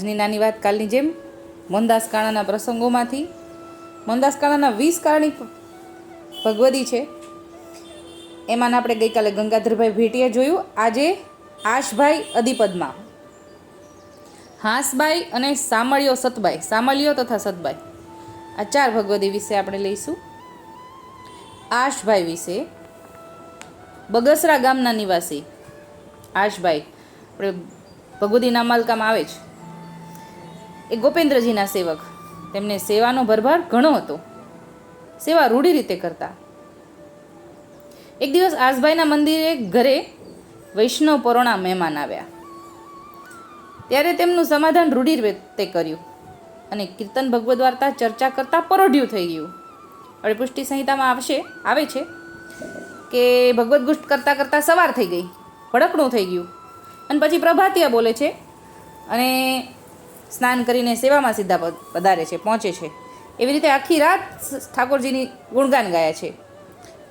આજની નાની વાત કાલની જેમ મોહનદાસ કાણાના પ્રસંગોમાંથી. મોહનદાસ કાણાના વીસ કારણી ભગવદી છે. એમાં આપણે ગઈકાલે ગંગાધરભાઈ ભેટિયા જોયું. આજે આશભાઈ અધિપદમાં. હાંસબાઈ અને સામળિયો સતબાઈ. સામળિયો તથા સતબાઈ. આ ચાર ભગવદી વિશે આપણે લઈશું. આશભાઈ વિશે. બગસરા ગામના નિવાસી. આશભાઈ. આપણે ભગવદી નામાલકામાં આવે છે એ ગોપેન્દ્રજીના સેવક. તેમને સેવાનો ભરભાર ઘણો હતો. સેવા રૂઢી રીતે કરતા. એક દિવસ આસભાઈના મંદિરે ઘરે વૈષ્ણવ પરોણા મહેમાન આવ્યા. ત્યારે તેમનું સમાધાન રૂઢિ રીતે કર્યું અને કીર્તન ભગવદ વાર્તા ચર્ચા કરતાં પરોઢિયું થઈ ગયું. હવે પુષ્ટિ સંહિતામાં આવશે, આવે છે કે ભગવદ્ ગુષ્ટ કરતાં કરતાં સવાર થઈ ગઈ, ભડકણું થઈ ગયું. અને પછી પ્રભાતિયા બોલે છે અને સ્નાન કરીને સેવામાં સીધા પધારે છે, પહોંચે છે. એવી રીતે આખી રાત ઠાકોરજીની ગુણગાન ગાયા છે.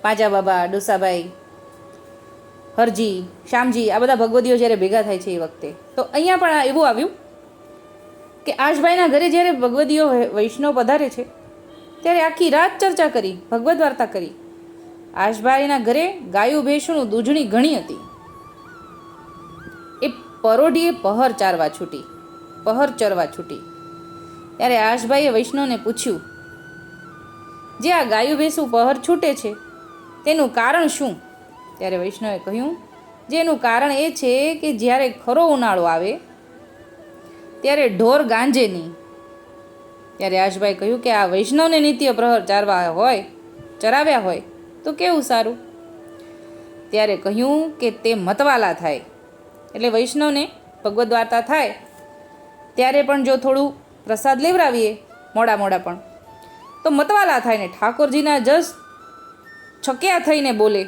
પાંજા બાબા, ડોસાભાઈ, હરજી, શ્યામજી, આ બધા ભગવદીઓ જ્યારે ભેગા થાય છે એ વખતે. તો અહીંયા પણ એવું આવ્યું કે આશભાઈના ઘરે જ્યારે ભગવદીઓ વૈષ્ણવ પધારે છે, ત્યારે આખી રાત ચર્ચા કરી, ભગવદ વાર્તા કરી. આશભાઈના ઘરે ગાયું, ભેંસનું દૂધણી ઘણી હતી. એ પરોઢીએ પહર ચારવા છૂટી. પહર ચરવા છૂટી. ત્યારે આશભાઈએ વૈષ્ણવને પૂછ્યું, જે આ ગાયું ભેંસું પહર છૂટે છે, તેનું કારણ શું? ત્યારે વૈષ્ણવે કહ્યું જેનું કારણ એ છે કે જ્યારે ખરો ઉનાળો આવે, ત્યારે ઢોર ગાંજે નહીં. ત્યારે આશભાઈ કહ્યું કે આ વૈષ્ણવને નિત્ય પ્રહર ચારવા હોય, ચરાવ્યા હોય, તો કેવું સારું? ત્યારે કહ્યું કે તે મતવાલા થાય. એટલે વૈષ્ણવને ભગવદ્ વાર્તા થાય ત્યારે પણ જો થોડું પ્રસાદ લેવડાવીએ, મોડા મોડા પણ. તો મતવાલા થાય ને ઠાકોરજીના જસ છક્યા થઈને બોલે,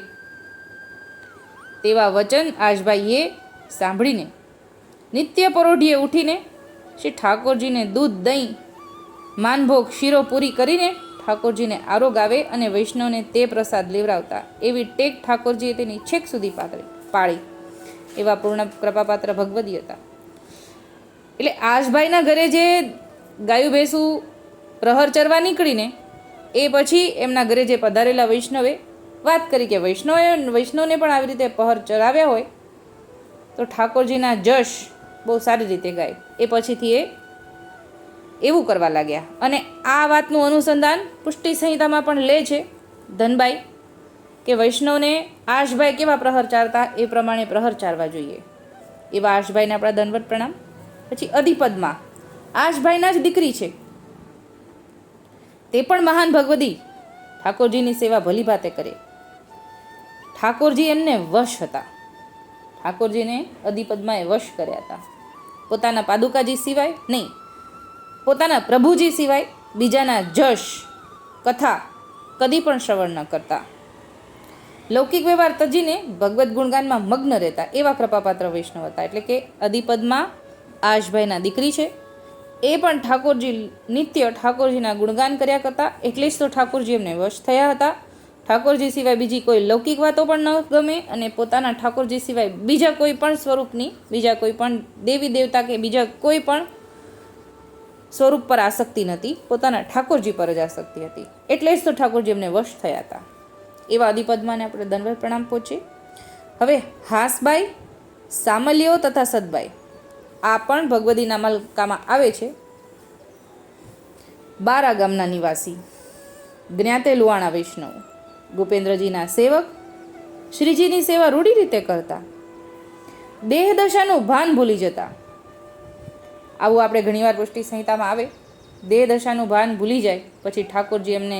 તેવા વચન આજભાઈએ સાંભળીને. નિત્ય પરોઢીએ ઉઠીને શ્રી ઠાકોરજીને દૂધ, દહીં, માનભોગ, શીરો પૂરી કરીને ઠાકોરજીને આરોગ આવે અને વૈષ્ણવને તે પ્રસાદ લેવડાવતા. એવી ટેક ઠાકોરજીએ તેની છેક સુધી પાતળી પાળી. એવા પૂર્ણ કૃપાપાત્ર ભગવદી હતા. એટલે આશભાઈના ઘરે જે ગાયું ભેંસું પ્રહર ચરવા નીકળીને, એ પછી એમના ઘરે જે પધારેલા વૈષ્ણવે, વાત કરી કે વૈષ્ણવે, વૈષ્ણવને પણ આવી રીતે પહર ચરાવ્યા હોય, તો ઠાકોરજીના જશ બહુ સારી રીતે ગાય. એ પછીથી એ એવું કરવા લાગ્યા. અને આ વાતનું અનુસંધાન પુષ્ટિ સંહિતામાં પણ લે છે ધનબાઈ, કે વૈષ્ણવને આશભાઈ કેવા પ્રહર ચારતા, એ પ્રમાણે પ્રહર ચારવા જોઈએ. એવા આશભાઈને આપણા દંડવત પ્રણામ. પછી અધિપદમાં. આશભાઈના જ દીકરી છે. તે પણ મહાન ભગવદી. ઠાકોરજીની સેવા ભલી ભાતે કરે. ઠાકોરજી એમને વશ હતા. ઠાકોરજીને અધિપદમાં એ વશ કર્યા હતા. પોતાના પાદુકાજી સિવાય નહીં, પોતાના પ્રભુજી સિવાય બીજાના જશ, કથા કદી પણ શ્રવણ ન કરતા. લૌકિક વ્યવહાર તજીને ભગવદ્ ગુણગાનમાં મગ્ન રહેતા એવા કૃપાપાત્ર વૈષ્ણવ હતા. એટલે કે અધિપદમાં આશભાઈના દીકરી છે. એ પણ ઠાકોરજી નિત્ય ઠાકોરજીના ગુણગાન કર્યા કરતા, એટલે જ તો ઠાકોરજી એમને વશ થયા હતા. ઠાકોરજી સિવાય બીજી કોઈ લૌકિક વાતો પણ ન ગમે અને પોતાના ઠાકોરજી સિવાય બીજા કોઈ પણ સ્વરૂપની, બીજા કોઈ પણ દેવી દેવતા કે બીજા કોઈ પણ સ્વરૂપ પર આસક્તિ નથી, પોતાના ઠાકોરજી પર જ આસક્તિ હતી. એટલે જ તો ઠાકોરજી એમને વશ થયા હતા. એવા આદિપદ્માને આપણે દંડવત પ્રણામ પહોંચીએ. હવે હાસબાઈ સામલ્યો તથા સદબાઈ. આ પણ ભગવદી નામાલકામાં આવે છે. બારા ગામના નિવાસી, જ્ઞાતે લુવાણા વૈષ્ણવ, ગોપેન્દ્રજીના સેવક, શ્રીજીની સેવા રૂઢી રીતે કરતા, દેહદશાનું ભાન ભૂલી જતા. આવું આપણે ઘણીવાર પુષ્ટિ સંહિતામાં આવે. દેહદશાનું ભાન ભૂલી જાય, પછી ઠાકોરજી એમને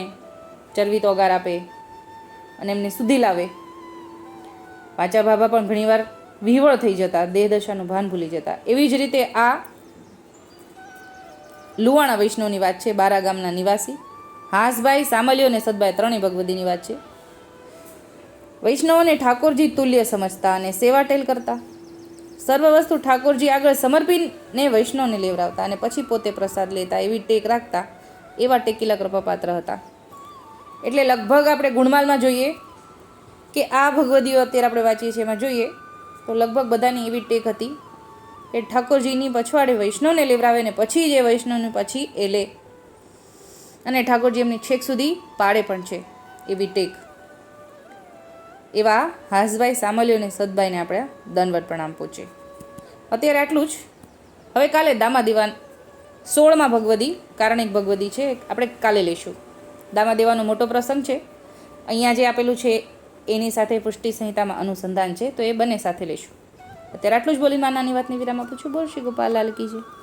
ચરવી તોગાર આપે અને એમને સુધી લાવે. પાચા બાબા પણ ઘણીવાર વિહવળ થઈ જતા દેહદશાનું ભાન ભૂલી જતા. એવી જ રીતે આ લુવાણા વૈષ્ણવની વાત છે, બારા ગામના નિવાસી. હાસભાઈ સામલિયો અને સદભાઈ ત્રણેય ભગવદીની વાત છે. વૈષ્ણવોને ઠાકોરજી તુલ્ય સમજતા અને સેવા ટેલ કરતા. સર્વ વસ્તુ ઠાકોરજી આગળ સમર્પીને વૈષ્ણવને લેવડાવતા અને પછી પોતે પ્રસાદ લેતા, એવી ટેક રાખતા, એવા ટેકીલા કૃપાપાત્ર હતા. એટલે લગભગ આપણે ગુણમાલમાં જોઈએ કે આ ભગવદીઓ અત્યારે આપણે વાંચીએ છીએ, એમાં જોઈએ તો લગભગ બધાની એવી ટેક હતી એ ઠાકોરજીની પછવાડે વૈષ્ણવને લેવરાવે ને પછી જે વૈષ્ણવને પછી એ લે. અને ઠાકોરજી એમની છેક સુધી પાડે પણ છે એવી ટેક. એવા હાસભાઈ સામલ્યો અને સદભાઈને આપણે દનવટ પ્રણામ પહોંચે અત્યારે આટલું જ. હવે કાલે દામા દીવાન સોળમાં ભગવદી, કારણિક ભગવદી છે, આપણે કાલે લઈશું. દામા દેવાનો મોટો પ્રસંગ છે. અહીંયા જે આપેલું છે એની સાથે પુષ્ટિ સંહિતામાં અનુસંધાન છે, તો એ બંને સાથે લઈશું અત્યારે આટલું જ બોલી માનાની વાતની વિરામ આપું છું. બોલ શ્રી ગોપાલ લાલકી છે